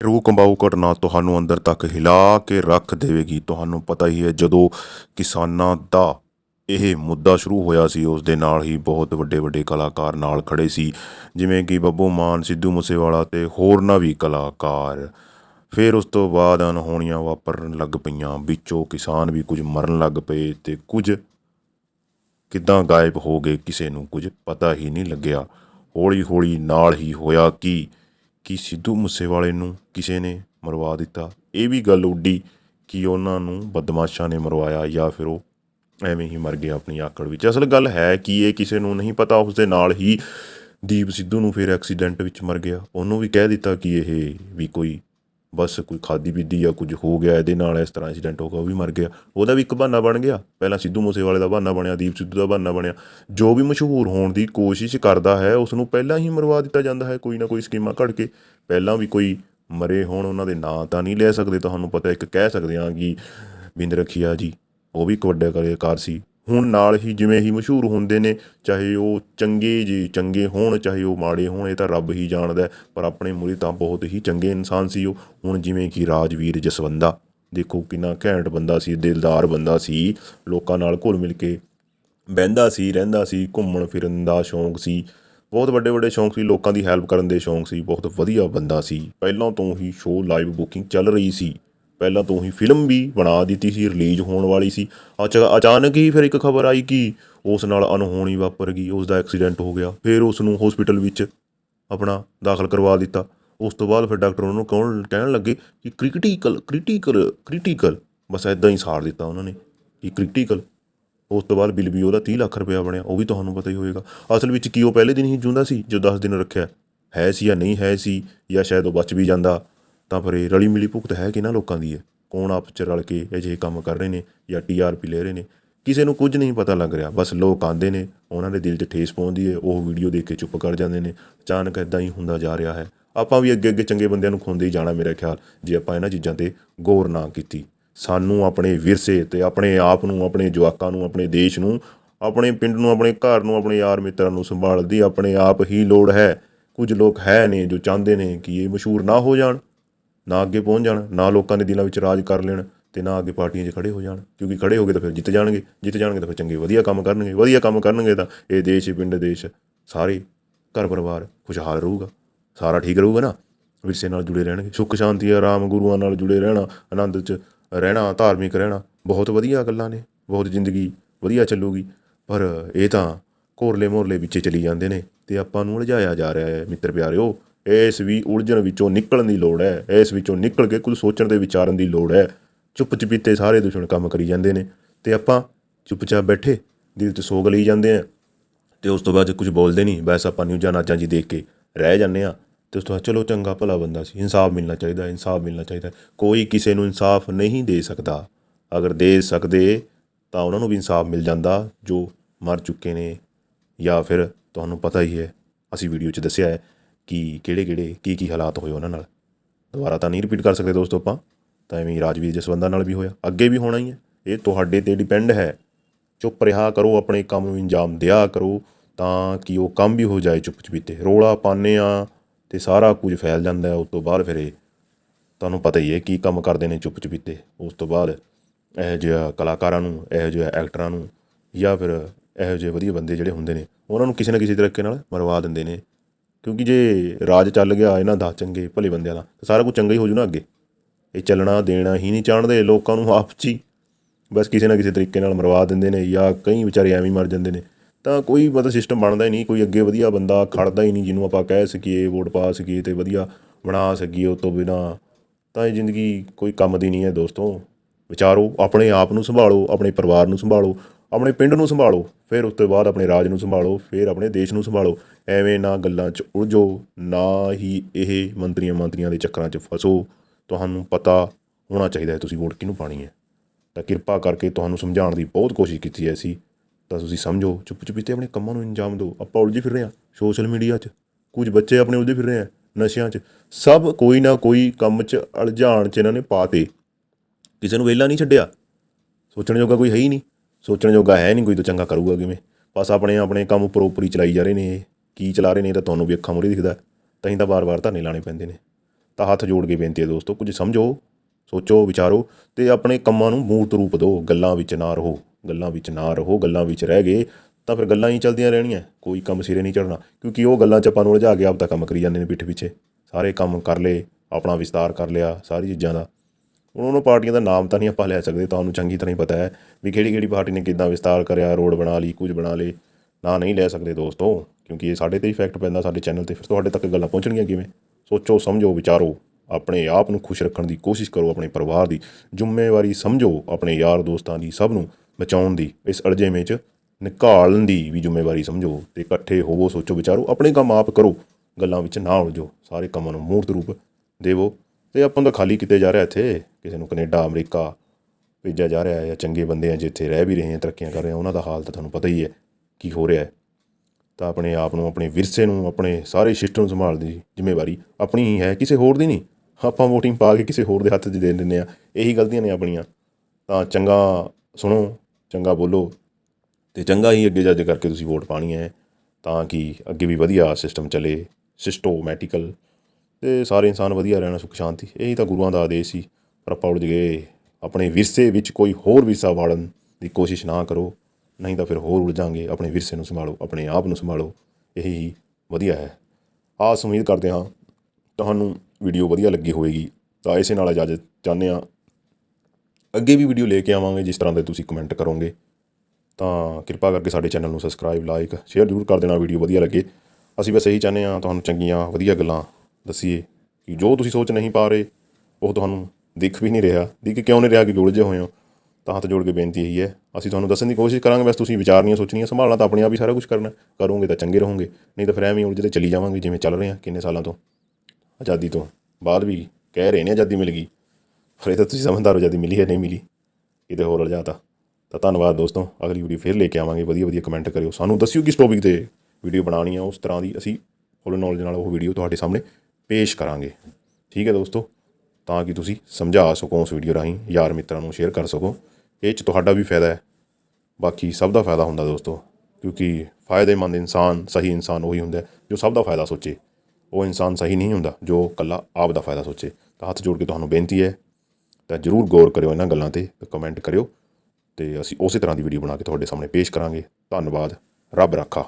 True ਕੰਬਾਊ ਘਟਨਾ ਤੁਹਾਨੂੰ ਅੰਦਰ ਤੱਕ ਹਿਲਾ ਕੇ ਰੱਖ ਦੇਵੇਗੀ। ਤੁਹਾਨੂੰ ਪਤਾ ਹੀ ਹੈ, ਜਦੋਂ ਕਿਸਾਨਾਂ ਦਾ ਇਹ ਮੁੱਦਾ ਸ਼ੁਰੂ ਹੋਇਆ ਸੀ, ਉਸ ਦੇ ਨਾਲ ਹੀ ਬਹੁਤ ਵੱਡੇ ਵੱਡੇ ਕਲਾਕਾਰ ਨਾਲ ਖੜੇ ਸੀ, ਜਿਵੇਂ ਕਿ ਬੱਬੂ ਮਾਨ, ਸਿੱਧੂ ਮੂਸੇਵਾਲਾ ਤੇ ਹੋਰਨਾਂ ਵੀ ਕਲਾਕਾਰ। ਫਿਰ ਉਸ ਤੋਂ ਬਾਅਦ ਅਣਹੋਣੀਆਂ ਵਾਪਰਨ ਲੱਗ ਪਈਆਂ। ਵਿੱਚੋਂ ਕਿਸਾਨ ਵੀ ਕੁਝ ਮਰਨ ਲੱਗ ਪਏ ਤੇ ਕੁਝ ਕਿੱਦਾਂ ਗਾਇਬ ਹੋ ਗਏ, ਕਿਸੇ ਨੂੰ ਕੁਝ ਪਤਾ ਹੀ ਨਹੀਂ ਲੱਗਿਆ। ਹੌਲੀ ਹੌਲੀ ਨਾਲ ਹੀ ਹੋਇਆ ਕਿ ਕਿ ਸਿੱਧੂ ਮੂਸੇਵਾਲੇ ਨੂੰ ਕਿਸੇ ਨੇ ਮਰਵਾ ਦਿੱਤਾ। ਇਹ ਵੀ ਗੱਲ ਉੱਡੀ ਕਿ ਉਹਨਾਂ ਨੂੰ ਬਦਮਾਸ਼ਾਂ ਨੇ ਮਰਵਾਇਆ ਜਾਂ ਫਿਰ ਉਹ ਐਵੇਂ ਹੀ ਮਰ ਗਿਆ ਆਪਣੀ ਆਕੜ ਵਿੱਚ। ਅਸਲ ਗੱਲ ਹੈ ਕਿ ਇਹ ਕਿਸੇ ਨੂੰ ਨਹੀਂ ਪਤਾ ਉਸ ਦੇ ਨਾਲ ਹੀ ਦੀਪ ਸਿੱਧੂ ਨੂੰ ਫਿਰ ਐਕਸੀਡੈਂਟ ਵਿੱਚ ਮਰ ਗਿਆ। ਉਹਨੂੰ ਵੀ ਕਹਿ ਦਿੱਤਾ ਕਿ ਇਹ ਵੀ ਕੋਈ ਬਸ ਕੋਈ ਖਾਦੀ ਪੀਤੀ ਜਾਂ ਕੁਝ ਹੋ ਗਿਆ, ਇਹਦੇ ਨਾਲ ਇਸ ਤਰ੍ਹਾਂ ਐਕਸੀਡੈਂਟ ਹੋ ਗਿਆ, ਉਹ ਵੀ ਮਰ ਗਿਆ। ਉਹਦਾ ਵੀ ਇੱਕ ਬਹਾਨਾ ਬਣ ਗਿਆ। ਪਹਿਲਾਂ ਸਿੱਧੂ ਮੂਸੇਵਾਲੇ ਦਾ ਬਹਾਨਾ ਬਣਿਆ, ਦੀਪ ਸਿੱਧੂ ਦਾ ਬਹਾਨਾ ਬਣਿਆ। ਜੋ ਵੀ ਮਸ਼ਹੂਰ ਹੋਣ ਦੀ ਕੋਸ਼ਿਸ਼ ਕਰਦਾ ਹੈ ਉਸ ਨੂੰ ਪਹਿਲਾਂ ਹੀ ਮਰਵਾ ਦਿੱਤਾ ਜਾਂਦਾ ਹੈ ਕੋਈ ਨਾ ਕੋਈ ਸਕੀਮਾਂ ਘੜ ਕੇ। ਪਹਿਲਾਂ ਵੀ ਕੋਈ ਮਰੇ ਹੋਣ ਉਹਨਾਂ ਦੇ ਨਾਂ ਤਾਂ ਨਹੀਂ ਲੈ ਸਕਦੇ, ਤੁਹਾਨੂੰ ਪਤਾ ਇੱਕ ਕਹਿ ਸਕਦੇ ਹਾਂ ਕਿ ਬਿੰਦ ਰਖੀਆ ਜੀ, ਉਹ ਵੀ ਇੱਕ ਵੱਡਾ ਕਲਾਕਾਰ ਸੀ। ਹੁਣ ਨਾਲ ਹੀ ਜਿਵੇਂ ਹੀ ਮਸ਼ਹੂਰ ਹੁੰਦੇ ਨੇ, ਚਾਹੇ ਉਹ ਚੰਗੇ ਜੀ ਚੰਗੇ ਹੋਣ, ਚਾਹੇ ਉਹ ਮਾੜੇ ਹੋਣ, ਇਹ ਤਾਂ ਰੱਬ ਹੀ ਜਾਣਦਾ ਪਰ ਆਪਣੇ ਮੂਰੇ ਤਾਂ ਬਹੁਤ ਹੀ ਚੰਗੇ ਇਨਸਾਨ ਸੀ ਉਹ। ਹੁਣ ਜਿਵੇਂ ਕਿ ਰਾਜਵੀਰ ਜਸਵੰਦਾ, ਦੇਖੋ ਕਿੰਨਾ ਘੈਂਟ ਬੰਦਾ ਸੀ, ਦਿਲਦਾਰ ਬੰਦਾ ਸੀ, ਲੋਕਾਂ ਨਾਲ ਘੁਲ ਮਿਲ ਕੇ ਬਹਿੰਦਾ ਸੀ, ਰਹਿੰਦਾ ਸੀ, ਘੁੰਮਣ ਫਿਰਨ ਦਾ ਸ਼ੌਂਕ ਸੀ। ਬਹੁਤ ਵੱਡੇ ਵੱਡੇ ਸ਼ੌਂਕ ਸੀ, ਲੋਕਾਂ ਦੀ ਹੈਲਪ ਕਰਨ ਦੇ ਸ਼ੌਂਕ ਸੀ, ਬਹੁਤ ਵਧੀਆ ਬੰਦਾ ਸੀ। ਪਹਿਲਾਂ ਤੋਂ ਹੀ ਸ਼ੋਅ ਲਾਈਵ ਬੁਕਿੰਗ ਚੱਲ ਰਹੀ ਸੀ। ਪਹਿਲਾਂ ਤੋਂ ਹੀ ਫਿਲਮ ਵੀ ਬਣਾ ਦਿੱਤੀ ਸੀ ਰਿਲੀਜ਼ ਹੋਣ ਵਾਲੀ ਸੀ। ਅਚ, ਅਚਾਨਕ ਹੀ ਫਿਰ ਇੱਕ ਖਬਰ ਆਈ ਕਿ ਉਸ ਨਾਲ ਅਣਹੋਣੀ ਵਾਪਰ ਗਈ ਉਸ ਦਾ ਐਕਸੀਡੈਂਟ ਹੋ ਗਿਆ। ਫਿਰ ਉਸ ਨੂੰ ਹਸਪੀਟਲ ਵਿੱਚ ਆਪਣਾ ਦਾਖਲ ਕਰਵਾ ਦਿੱਤਾ। ਉਸ ਤੋਂ ਬਾਅਦ ਫਿਰ ਡਾਕਟਰ ਉਹਨੂੰ ਕਹਣ ਕਹਿਣ ਲੱਗੇ ਕਿ ਕ੍ਰਿਟੀਕਲ ਕ੍ਰਿਟੀਕਲ ਕ੍ਰਿਟੀਕਲ ਬਸ ਐਦਾਂ ਹੀ ਸਾੜ ਦਿੱਤਾ ਉਹਨਾਂ ਨੇ ਕਿ ਕ੍ਰਿਟੀਕਲ ਉਸ ਤੋਂ ਬਾਅਦ ਬਿੱਲ ਵੀ ਉਹਦਾ 30 ਲੱਖ ਰੁਪਇਆ ਬਣਿਆ, ਉਹ ਵੀ ਤੁਹਾਨੂੰ ਪਤਾ ਹੀ ਹੋਏਗਾ। ਅਸਲ ਵਿੱਚ ਕੀ ਉਹ ਪਹਿਲੇ ਦਿਨ ਹੀ ਜਿਉਂਦਾ ਸੀ, ਜੋ 10 ਦਿਨ ਰੱਖਿਆ। ਹੈ ਸੀ ਜਾਂ ਨਹੀਂ ਹੈ ਸੀ, ਜਾਂ ਸ਼ਾਇਦ ਉਹ ਬਚ ਵੀ ਜਾਂਦਾ। ਤਾਂ ਪਰ ਇਹ ਰਲੀ ਮਿਲੀ ਭੁਗਤ ਹੈ ਕਿਹਨਾਂ ਲੋਕਾਂ ਦੀ ਹੈ ਕੌਣ ਆਪਸ ਚ ਰਲ ਕੇ ਅਜਿਹੇ ਕੰਮ ਕਰ ਰਹੇ ਨੇ ਜਾਂ ਟੀ ਆਰ ਪੀ ਲੈ ਰਹੇ ਨੇ? ਕਿਸੇ ਨੂੰ ਕੁਝ ਨਹੀਂ ਪਤਾ ਲੱਗ ਰਿਹਾ। ਬਸ ਲੋਕ ਆਉਂਦੇ ਨੇ, ਉਹਨਾਂ ਦੇ ਦਿਲ 'ਚ ਠੇਸ ਪਹੁੰਚਦੀ ਹੈ ਉਹ ਵੀਡੀਓ ਦੇਖ ਕੇ ਚੁੱਪ ਕਰ ਜਾਂਦੇ ਨੇ। ਅਚਾਨਕ ਇਦਾਂ ਹੀ ਹੁੰਦਾ ਜਾ ਰਿਹਾ ਹੈ। ਆਪਾਂ ਵੀ ਅੱਗੇ ਅੱਗੇ ਚੰਗੇ ਬੰਦਿਆਂ ਨੂੰ ਖੁੰਦੇ ਹੀ ਜਾਣਾ ਮੇਰਾ ਖਿਆਲ, ਜੇ ਆਪਾਂ ਇਹਨਾਂ ਚੀਜ਼ਾਂ ਤੇ ਗੌਰ ਨਾ ਕੀਤੀ। ਸਾਨੂੰ ਆਪਣੇ ਵਿਰਸੇ ਤੇ, ਆਪਣੇ ਆਪ ਨੂੰ, ਆਪਣੇ ਜਵਾਕਾਂ ਨੂੰ, ਆਪਣੇ ਦੇਸ਼ ਨੂੰ, ਆਪਣੇ ਪਿੰਡ ਨੂੰ, ਆਪਣੇ ਘਰ ਨੂੰ, ਆਪਣੇ ਯਾਰ ਮਿੱਤਰਾਂ ਨੂੰ ਸੰਭਾਲਣ ਦੀ ਆਪਣੇ ਆਪ ਹੀ ਲੋੜ ਹੈ। ਕੁਝ ਲੋਕ ਹੈ ਨੇ ਜੋ ਚਾਹੁੰਦੇ ਨੇ ਕਿ ਇਹ ਮਸ਼ਹੂਰ ਨਾ ਹੋ ਜਾਣ। ਨਾ ਅੱਗੇ ਪਹੁੰਚ ਜਾਣ, ਨਾ ਲੋਕਾਂ ਦੇ ਦਿਲਾਂ ਵਿੱਚ ਰਾਜ ਕਰ ਲੈਣ ਅਤੇ ਨਾ ਅੱਗੇ ਪਾਰਟੀਆਂ 'ਚ ਖੜ੍ਹੇ ਹੋ ਜਾਣ। ਕਿਉਂਕਿ ਖੜ੍ਹੇ ਹੋ ਗਏ ਤਾਂ ਫਿਰ ਜਿੱਤ ਜਾਣਗੇ ਜਿੱਤ ਜਾਣਗੇ ਤਾਂ ਫਿਰ ਚੰਗੇ ਵਧੀਆ ਕੰਮ ਕਰਨਗੇ, ਵਧੀਆ ਕੰਮ ਕਰਨਗੇ ਤਾਂ ਇਹ ਦੇਸ਼ ਪਿੰਡ, ਦੇਸ਼, ਸਾਰੇ ਘਰ ਪਰਿਵਾਰ ਖੁਸ਼ਹਾਲ ਰਹੂਗਾ। ਸਾਰਾ ਠੀਕ ਰਹੂਗਾ ਨਾ? ਵਿਰਸੇ ਨਾਲ ਜੁੜੇ ਰਹਿਣਗੇ, ਸੁੱਖ, ਸ਼ਾਂਤੀ, ਆਰਾਮ, ਗੁਰੂਆਂ ਨਾਲ ਜੁੜੇ ਰਹਿਣਾ, ਆਨੰਦ 'ਚ ਰਹਿਣਾ, ਧਾਰਮਿਕ ਰਹਿਣਾ, ਬਹੁਤ ਵਧੀਆ ਗੱਲਾਂ ਨੇ, ਬਹੁਤ ਜ਼ਿੰਦਗੀ ਵਧੀਆ ਚੱਲੂਗੀ। ਪਰ ਇਹ ਤਾਂ ਘੋਰਲੇ ਮੋਰਲੇ ਵਿੱਚੇ ਚਲੀ ਜਾਂਦੇ ਨੇ ਤੇ ਆਪਾਂ ਨੂੰ ਉਲਝਾਇਆ ਜਾ ਰਿਹਾ ਹੈ, ਮਿੱਤਰ ਪਿਆਰਿਓ। ਇਸ ਵੀ ਉਲਝਣ ਵਿੱਚੋਂ ਨਿਕਲਣ ਦੀ ਲੋੜ ਹੈ। ਇਸ ਵਿੱਚੋਂ ਨਿਕਲ ਕੇ ਕੁਝ ਸੋਚਣ 'ਤੇ ਵਿਚਾਰਨ ਦੀ ਲੋੜ ਹੈ। ਚੁੱਪ ਚਪੀਤੇ ਸਾਰੇ ਦੁਸ਼ਮਣ ਕੰਮ ਕਰੀ ਜਾਂਦੇ ਨੇ। ਤੇ ਆਪਾਂ ਚੁੱਪਚਾਪ ਬੈਠੇ ਦਿਲ ਤੇ ਸੋਗ ਲਈ ਜਾਂਦੇ ਆ। ਤੇ ਉਸ ਤੋਂ ਬਾਅਦ ਕੁਝ ਬੋਲਦੇ ਨਹੀਂ। ਬਸ ਆਪਾਂ ਨਿਊਜ਼ਾਂ ਨਾਚਾਂ ਜੀ ਦੇਖ ਕੇ ਰਹਿ ਜਾਂਦੇ ਆ ਤੇ ਉਸ ਤੋਂ ਬਾਅਦ ਚਲੋ ਚੰਗਾ ਭਲਾ ਬੰਦਾ ਸੀ। ਇਨਸਾਫ ਮਿਲਣਾ ਚਾਹੀਦਾ, ਇਨਸਾਫ ਮਿਲਣਾ ਚਾਹੀਦਾ। ਕੋਈ ਕਿਸੇ ਨੂੰ ਇਨਸਾਫ ਨਹੀਂ ਦੇ ਸਕਦਾ। ਅਗਰ ਦੇ ਸਕਦੇ ਤਾਂ ਉਹਨਾਂ ਨੂੰ ਵੀ ਇਨਸਾਫ ਮਿਲ ਜਾਂਦਾ ਜੋ ਮਰ ਚੁੱਕੇ ਨੇ। ਜਾਂ ਫਿਰ ਤੁਹਾਨੂੰ ਪਤਾ ਹੀ ਹੈ, ਅਸੀਂ ਵੀਡੀਓ 'ਚ ਦੱਸਿਆ ਹੈ ਕਿ, ਕਿਹੜੇ ਕਿਹੜੇ, ਕੀ ਕੀ ਹਾਲਾਤ ਹੋਏ ਉਹਨਾਂ ਨਾਲ? ਦੁਬਾਰਾ ਤਾਂ ਨਹੀਂ ਰਿਪੀਟ ਕਰ ਸਕਦੇ ਦੋਸਤੋ ਆਪਾਂ। ਤਾਂ ਐਵੇਂ ਹੀ ਰਾਜਵੀਰ ਜਸਵੰਦਾ ਨਾਲ ਵੀ ਹੋਇਆ। ਅੱਗੇ ਵੀ ਹੋਣਾ ਹੀ ਹੈ। ਇਹ ਤੁਹਾਡੇ ਤੇ ਡਿਪੈਂਡ ਹੈ। ਚੁੱਪ ਰਿਹਾ ਕਰੋ, ਆਪਣੇ ਕੰਮ ਨੂੰ ਅੰਜਾਮ ਦਿਆ ਕਰੋ, ਤਾਂ ਕਿ ਉਹ ਕੰਮ ਵੀ ਹੋ ਜਾਏ ਚੁੱਪ ਚਪੀਤੇ ਰੋਲਾ ਪਾਉਂਦੇ ਆ ਤੇ ਸਾਰਾ ਕੁਝ ਫੈਲ ਜਾਂਦਾ ਹੈ। ਉਸ ਤੋਂ ਬਾਅਦ ਫਿਰ ਇਹ ਤੁਹਾਨੂੰ ਪਤਾ ਹੀ ਹੈ ਕੀ ਕੰਮ ਕਰਦੇ ਨੇ ਚੁੱਪ ਚਪੀਤੇ ਉਸ ਤੋਂ ਬਾਅਦ ਇਹੋ ਜਿਹਾ ਕਲਾਕਾਰਾਂ ਨੂੰ, ਇਹੋ ਜਿਹੇ ਐਕਟਰਾਂ ਨੂੰ ਜਾਂ ਫਿਰ ਇਹੋ ਜਿਹੇ ਵਧੀਆ ਬੰਦੇ ਜਿਹੜੇ ਹੁੰਦੇ ਨੇ, ਉਹਨਾਂ ਨੂੰ ਕਿਸੇ ਨਾ ਕਿਸੇ ਤਰੀਕੇ ਨਾਲ ਮਰਵਾ ਦਿੰਦੇ ਨੇ। ਕਿਉਂਕਿ ਜੇ ਰਾਜ ਚੱਲ ਗਿਆ ਇਹਨਾਂ ਦਾ ਚੰਗੇ ਭਲੇ ਬੰਦਿਆਂ ਦਾ, ਤਾਂ ਸਾਰਾ ਕੁਝ ਚੰਗਾ ਹੀ ਹੋ ਜੂ ਨਾ ਅੱਗੇ। ਇਹ ਚੱਲਣਾ, ਦੇਣਾ ਹੀ ਨਹੀਂ ਚਾਹੁੰਦੇ ਲੋਕਾਂ ਨੂੰ ਆਪ 'ਚ ਹੀ ਬਸ ਕਿਸੇ ਨਾ ਕਿਸੇ ਤਰੀਕੇ ਨਾਲ ਮਰਵਾ ਦਿੰਦੇ ਨੇ ਜਾਂ ਕਈ ਵਿਚਾਰੇ ਐਵੇਂ ਮਰ ਜਾਂਦੇ ਨੇ। ਤਾਂ ਕੋਈ ਮਤਲਬ ਸਿਸਟਮ ਬਣਦਾ ਹੀ ਨਹੀਂ, ਕੋਈ ਅੱਗੇ ਵਧੀਆ ਬੰਦਾ ਖੜਦਾ ਹੀ ਨਹੀਂ ਜਿਹਨੂੰ ਆਪਾਂ ਕਹਿ ਸਕੀਏ, ਵੋਟ ਪਾ ਸਕੀਏ ਤੇ ਵਧੀਆ ਬਣਾ ਸਕੀਏ ਉਹ ਤੋਂ ਬਿਨਾ। ਤਾਂ ਇਹ ਜ਼ਿੰਦਗੀ ਕੋਈ ਕੰਮ ਦੀ ਨਹੀਂ ਹੈ ਦੋਸਤੋ। ਵਿਚਾਰੋ, ਆਪਣੇ ਆਪ ਨੂੰ ਸੰਭਾਲੋ, ਆਪਣੇ ਪਰਿਵਾਰ ਨੂੰ ਸੰਭਾਲੋ ਆਪਣੇ ਪਿੰਡ ਨੂੰ ਸੰਭਾਲੋ, ਫਿਰ ਉਸ ਤੋਂ ਬਾਅਦ ਆਪਣੇ ਰਾਜ ਨੂੰ ਸੰਭਾਲੋ, ਫਿਰ ਆਪਣੇ ਦੇਸ਼ ਨੂੰ ਸੰਭਾਲੋ। ਐਵੇਂ ਨਾ ਗੱਲਾਂ 'ਚ ਉਲਝੋ, ਨਾ ਹੀ ਇਹ ਮੰਤਰੀਆਂ ਮੰਤਰੀਆਂ ਦੇ ਚੱਕਰਾਂ 'ਚ ਫਸੋ। ਤੁਹਾਨੂੰ ਪਤਾ ਹੋਣਾ ਚਾਹੀਦਾ ਹੈ, ਤੁਸੀਂ ਵੋਟ ਕਿਹਨੂੰ ਪਾਣੀ ਹੈ। ਤਾਂ ਕਿਰਪਾ ਕਰਕੇ ਤੁਹਾਨੂੰ ਸਮਝਾਉਣ ਦੀ ਬਹੁਤ ਕੋਸ਼ਿਸ਼ ਕੀਤੀ ਹੈ ਅਸੀਂ। ਤਾਂ ਤੁਸੀਂ ਸਮਝੋ ਚੁੱਪ ਚੁਪੀਤੇ ਆਪਣੇ ਕੰਮਾਂ ਨੂੰ ਅੰਜਾਮ ਦਿਓ। ਆਪਾਂ ਉਲਝੇ ਫਿਰ ਰਹੇ ਹਾਂ ਸੋਸ਼ਲ ਮੀਡੀਆ 'ਚ। ਕੁਝ ਬੱਚੇ ਆਪਣੇ ਉਲਝੇ ਫਿਰ ਰਹੇ ਆ ਨਸ਼ਿਆਂ 'ਚ। ਸਭ ਕੋਈ ਨਾ ਕੋਈ ਕੰਮ 'ਚ ਅਲਝਾਣ 'ਚ ਇਹਨਾਂ ਨੇ ਪਾਤੇ ਕਿਸੇ ਨੂੰ ਵਿਹਲਾ ਨਹੀਂ ਛੱਡਿਆ। ਸੋਚਣ ਜੋਗਾ ਕੋਈ ਹੈ ਹੀ ਨਹੀਂ। ਸੋਚਣ ਜੋਗਾ ਹੈ ਨਹੀਂ ਕੋਈ ਤਾਂ ਚੰਗਾ ਕਰੂਗਾ ਕਿਵੇਂ। ਬਸ ਆਪਣੇ ਆਪਣੇ ਕੰਮ ਉੱਪਰ ਉੱਪਰ ਹੀ ਚਲਾਈ ਜਾ ਰਹੇ ਨੇ ਇਹ। ਕੀ ਚਲਾ ਰਹੇ ਨੇ ਤਾਂ ਤੁਹਾਨੂੰ ਵੀ ਅੱਖਾਂ ਮੂਹਰੇ ਦਿਖਦਾ। ਤਾਂ ਹੀ ਤਾਂ ਵਾਰ-ਵਾਰ ਧਰਨੇ ਲਾਣੇ ਪੈਂਦੇ ਨੇ। ਤਾਂ ਹੱਥ ਜੋੜ ਕੇ ਬੇਨਤੀ ਹੈ ਦੋਸਤੋ, ਕੁਝ ਸਮਝੋ, ਸੋਚੋ, ਵਿਚਾਰੋ ਤੇ ਆਪਣੇ ਕੰਮਾਂ ਨੂੰ ਮੂਰਤ ਰੂਪ ਦਿਓ। ਗੱਲਾਂ ਵਿੱਚ ਨਾ ਰਹੋ, ਗੱਲਾਂ ਵਿੱਚ ਨਾ ਰਹੋ, ਗੱਲਾਂ ਵਿੱਚ ਰਹਿ ਗਏ ਤਾਂ ਫਿਰ ਗੱਲਾਂ ਹੀ ਚੱਲਦੀਆਂ ਰਹਿਣੀਆਂ। ਕੋਈ ਕੰਮ ਸਿਰੇ ਨਹੀਂ ਚੜਨਾ ਕਿਉਂਕਿ ਉਹ ਗੱਲਾਂ ਚ ਆਪਾਂ ਨੂੰ ਉਲਝਾ ਕੇ ਆਪ ਤਾਂ ਕੰਮ ਕਰੀ ਜਾਂਦੇ ਨੇ ਪਿੱਠ ਪਿੱਛੇ। ਸਾਰੇ ਕੰਮ ਕਰ ਲਏ, ਆਪਣਾ ਵਿਸਤਾਰ ਕਰ ਲਿਆ, ਸਾਰੀ ਚੀਜ਼ਾਂ ਦਾ। ਹੁਣ ਉਹਨਾਂ ਪਾਰਟੀਆਂ ਦਾ ਨਾਮ ਤਾਂ ਨਹੀਂ ਆਪਾਂ ਲੈ ਸਕਦੇ, ਤੁਹਾਨੂੰ ਚੰਗੀ ਤਰ੍ਹਾਂ ਹੀ ਪਤਾ ਹੈ ਵੀ ਕਿਹੜੀ ਕਿਹੜੀ ਪਾਰਟੀ ਨੇ ਕਿੱਦਾਂ ਵਿਸਤਾਰ ਕਰਿਆ, ਰੋਡ ਬਣਾ ਲਈ, ਕੁਝ ਬਣਾ ਲਏ। ਨਾ ਨਹੀਂ ਲੈ ਸਕਦੇ ਦੋਸਤੋ, ਕਿਉਂਕਿ ਇਹ ਸਾਡੇ ਤੇ ਇਫੈਕਟ ਪੈਂਦਾ, ਸਾਡੇ ਚੈਨਲ ਤੇ। ਫਿਰ ਤੁਹਾਡੇ ਤੱਕ ਗੱਲਾਂ ਪਹੁੰਚਣਗੀਆਂ ਕਿਵੇਂ? ਸੋਚੋ, ਸਮਝੋ, ਵਿਚਾਰੋ। ਆਪਣੇ ਆਪ ਨੂੰ ਖੁਸ਼ ਰੱਖਣ ਦੀ ਕੋਸ਼ਿਸ਼ ਕਰੋ, ਆਪਣੇ ਪਰਿਵਾਰ ਦੀ। ਜ਼ਿੰਮੇਵਾਰੀ ਸਮਝੋ, ਆਪਣੇ ਯਾਰ ਦੋਸਤਾਂ ਦੀ, ਸਭ ਨੂੰ ਬਚਾਉਣ ਦੀ। ਇਸ ਅਲਝੇਵੇਂ 'ਚ ਨਿਕਾਲਣ ਦੀ ਵੀ ਜ਼ਿੰਮੇਵਾਰੀ ਸਮਝੋ ਤੇ ਇਕੱਠੇ ਹੋਵੋ, ਸੋਚੋ, ਵਿਚਾਰੋ। ਆਪਣੇ ਕੰਮ ਆਪ ਕਰੋ, ਗੱਲਾਂ ਵਿੱਚ ਨਾ ਉਲਝੋ। ਸਾਰੇ ਕੰਮਾਂ ਨੂੰ ਮੂਰਤ ਰੂਪ ਦੇਵੋ। ਤੇ ਆਪਾਂ ਤਾਂ ਖਾਲੀ ਕਿਤੇ ਜਾ ਰਿਹਾ ਇੱਥੇ। ਕਿਸੇ ਨੂੰ ਕਨੇਡਾ, ਅਮਰੀਕਾ ਭੇਜਿਆ ਜਾ ਰਿਹਾ ਜਾਂ ਚੰਗੇ ਬੰਦੇ ਆ ਜਿੱਥੇ ਰਹਿ ਵੀ ਰਹੇ ਆ, ਤਰੱਕੀਆਂ ਕਰ ਰਹੇ ਆ, ਉਹਨਾਂ ਦਾ ਹਾਲ ਤਾਂ ਤੁਹਾਨੂੰ ਪਤਾ ਹੀ ਹੈ ਕੀ ਹੋ ਰਿਹਾ ਤਾਂ ਆਪਣੇ ਆਪ ਨੂੰ, ਆਪਣੇ ਵਿਰਸੇ ਨੂੰ, ਆਪਣੇ ਸਾਰੇ ਸਿਸਟਮ ਸੰਭਾਲਣ ਦੀ ਜ਼ਿੰਮੇਵਾਰੀ ਆਪਣੀ ਹੀ ਹੈ, ਕਿਸੇ ਹੋਰ ਦੀ ਨਹੀਂ। ਆਪਾਂ ਵੋਟਿੰਗ ਪਾ ਕੇ ਕਿਸੇ ਹੋਰ ਦੇ ਹੱਥ 'ਚ ਦੇ ਦਿੰਦੇ ਆ, ਇਹੀ ਗਲਤੀਆਂ ਨੇ ਆਪਣੀਆਂ। ਤਾਂ ਚੰਗਾ ਸੁਣੋ, ਚੰਗਾ ਬੋਲੋ ਤੇ ਚੰਗਾ ਹੀ ਅੱਗੇ ਜੱਜ ਕਰਕੇ ਤੁਸੀਂ ਵੋਟ ਪਾਣੀ ਹੈ ਤਾਂ ਕਿ ਅੱਗੇ ਵੀ ਵਧੀਆ ਸਿਸਟਮ ਚੱਲੇ ਸਿਸਟੋਮੈਟਿਕਲ ਤੇ ਸਾਰੇ ਇਨਸਾਨ ਵਧੀਆ ਰਹਿਣਾ, ਸੁਖ, ਸ਼ਾਂਤੀ, ਇਹੀ ਤਾਂ ਗੁਰੂਆਂ ਦਾ ਆਦੇਸ਼ ਸੀ। ਪਰ ਆਪਾਂ ਉਲਝ ਗਏ ਆਪਣੇ ਵਿਰਸੇ ਵਿੱਚ ਕੋਈ ਹੋਰ ਵਿਰਸਾ ਵਾੜਨ ਦੀ ਕੋਸ਼ਿਸ਼ ਨਾ ਕਰੋ। ਨਹੀਂ ਤਾਂ ਫਿਰ ਹੋਰ ਉਲਝਾਂਗੇ ਆਪਣੇ ਵਿਰਸੇ ਨੂੰ ਸੰਭਾਲੋ, ਆਪਣੇ ਆਪ ਨੂੰ ਸੰਭਾਲੋ। ਇਹੀ ਵਧੀਆ ਹੈ। ਆਸ ਉਮੀਦ ਕਰਦੇ ਹਾਂ ਤੁਹਾਨੂੰ ਵੀਡੀਓ ਵਧੀਆ ਲੱਗੀ ਹੋਵੇਗੀ। ਤਾਂ ਇਸੇ ਨਾਲ ਇਜਾਜ਼ਤ ਚਾਹੁੰਦੇ ਹਾਂ ਅੱਗੇ ਵੀ ਵੀਡੀਓ ਲੈ ਕੇ ਆਵਾਂਗੇ, ਜਿਸ ਤਰ੍ਹਾਂ ਦੇ ਤੁਸੀਂ ਕਮੈਂਟ ਕਰੋਗੇ। ਤਾਂ ਕਿਰਪਾ ਕਰਕੇ ਸਾਡੇ ਚੈਨਲ ਨੂੰ ਸਬਸਕ੍ਰਾਈਬ ਲਾਈਕ ਸ਼ੇਅਰ ਜ਼ਰੂਰ ਕਰ ਦੇਣਾ, ਵੀਡੀਓ ਵਧੀਆ ਲੱਗੇ। ਅਸੀਂ ਬਸ ਇਹੀ ਚਾਹੁੰਦੇ ਹਾਂ ਤੁਹਾਨੂੰ ਚੰਗੀਆਂ, ਵਧੀਆ ਗੱਲਾਂ ਦੱਸੀਏ ਕਿ ਜੋ ਤੁਸੀਂ ਸੋਚ ਨਹੀਂ ਪਾ ਰਹੇ, ਉਹ ਤੁਹਾਨੂੰ ਦਿਖ ਵੀ ਨਹੀਂ ਰਿਹਾ। ਦਿਖ ਕਿਉਂ ਨਹੀਂ ਰਿਹਾ ਕਿ ਉਲਝੇ ਹੋਏ ਹੋ? ਤਾਂ ਹੱਥ ਜੋੜ ਕੇ ਬੇਨਤੀ ਇਹੀ ਹੈ। ਅਸੀਂ ਤੁਹਾਨੂੰ ਦੱਸਣ ਦੀ ਕੋਸ਼ਿਸ਼ ਕਰਾਂਗੇ, ਬਸ ਤੁਸੀਂ ਵਿਚਾਰਨੀਆਂ, ਸੋਚਣੀਆਂ, ਸੰਭਾਲਣਾ ਤਾਂ ਆਪਣੇ ਆਪ ਹੀ ਸਾਰਾ ਕੁਝ ਕਰਨਾ। ਕਰੋਗੇ ਤਾਂ ਚੰਗੇ ਰਹੋਗੇ। ਨਹੀਂ ਤਾਂ ਫਿਰ ਐਵੇਂ ਹੀ ਉਲਝਦੇ ਚਲੀ ਜਾਵਾਂਗੇ, ਜਿਵੇਂ ਚੱਲ ਰਹੇ ਹਾਂ, ਕਿੰਨੇ ਸਾਲਾਂ ਤੋਂ? ਆਜ਼ਾਦੀ ਤੋਂ ਬਾਅਦ ਵੀ ਕਹਿ ਰਹੇ ਨੇ ਆਜ਼ਾਦੀ ਮਿਲ ਗਈ। ਪਰ ਇਹ ਤਾਂ ਤੁਸੀਂ ਸਮਝਦਾਰ ਹੋ, ਆਜ਼ਾਦੀ ਮਿਲੀ ਹੈ, ਨਹੀਂ ਮਿਲੀ? ਕਿਤੇ ਹੋਰ ਉਲਝਾਤਾ ਤਾਂ। ਧੰਨਵਾਦ ਦੋਸਤੋ, ਅਗਲੀ ਵੀਡੀਓ ਫਿਰ ਲੈ ਕੇ ਆਵਾਂਗੇ। ਵਧੀਆ ਵਧੀਆ ਕਮੈਂਟ ਕਰਿਓ। ਸਾਨੂੰ ਦੱਸਿਓ ਕਿਸ ਟੌਪਿਕ ਤੇ ਵੀਡੀਓ ਬਣਾਉਣੀ ਆ। ਉਸ ਤਰ੍ਹਾਂ ਦੀ ਅਸੀਂ ਫੁੱਲ ਨੌਲੇਜ ਨਾਲ ਉਹ ਵੀਡੀਓ ਤੁਹਾਡੇ ਸਾਹਮਣੇ ਪੇਸ਼ ਕਰਾਂਗੇ। ਠੀਕ ਹੈ ਦੋਸਤੋ। ਤਾਂ ਕਿ ਤੁਸੀਂ ਸਮਝਾ ਸਕੋ ਉਸ ਵੀਡੀਓ ਰਾਹੀਂ, ਯਾਰ ਮਿੱਤਰਾਂ ਨੂੰ ਸ਼ੇਅਰ ਕਰ ਸਕੋ। ਇਹ 'ਚ ਤੁਹਾਡਾ ਵੀ ਫਾਇਦਾ ਹੈ। ਬਾਕੀ ਸਭ ਦਾ ਫਾਇਦਾ ਹੁੰਦਾ ਦੋਸਤੋ, ਕਿਉਂਕਿ ਫਾਇਦੇਮੰਦ ਇਨਸਾਨ, ਸਹੀ ਇਨਸਾਨ ਉਹੀ ਹੁੰਦਾ ਜੋ ਸਭ ਦਾ ਫਾਇਦਾ ਸੋਚੇ। ਉਹ ਇਨਸਾਨ ਸਹੀ ਨਹੀਂ ਹੁੰਦਾ, ਜੋ ਕੱਲਾ ਆਪ ਦਾ ਫਾਇਦਾ ਸੋਚੇ। ਤਾਂ ਹੱਥ ਜੋੜ ਕੇ ਤੁਹਾਨੂੰ ਬੇਨਤੀ ਹੈ, ਤਾਂ ਜਰੂਰ ਗੌਰ ਕਰਿਓ ਇਹਨਾਂ ਗੱਲਾਂ ਤੇ ਕਮੈਂਟ ਕਰਿਓ। ਤੇ ਅਸੀਂ ਉਸੇ ਤਰ੍ਹਾਂ ਦੀ ਵੀਡੀਓ ਬਣਾ ਕੇ ਤੁਹਾਡੇ ਸਾਹਮਣੇ ਪੇਸ਼ ਕਰਾਂਗੇ। ਧੰਨਵਾਦ, ਰੱਬ ਰਾਖਾ।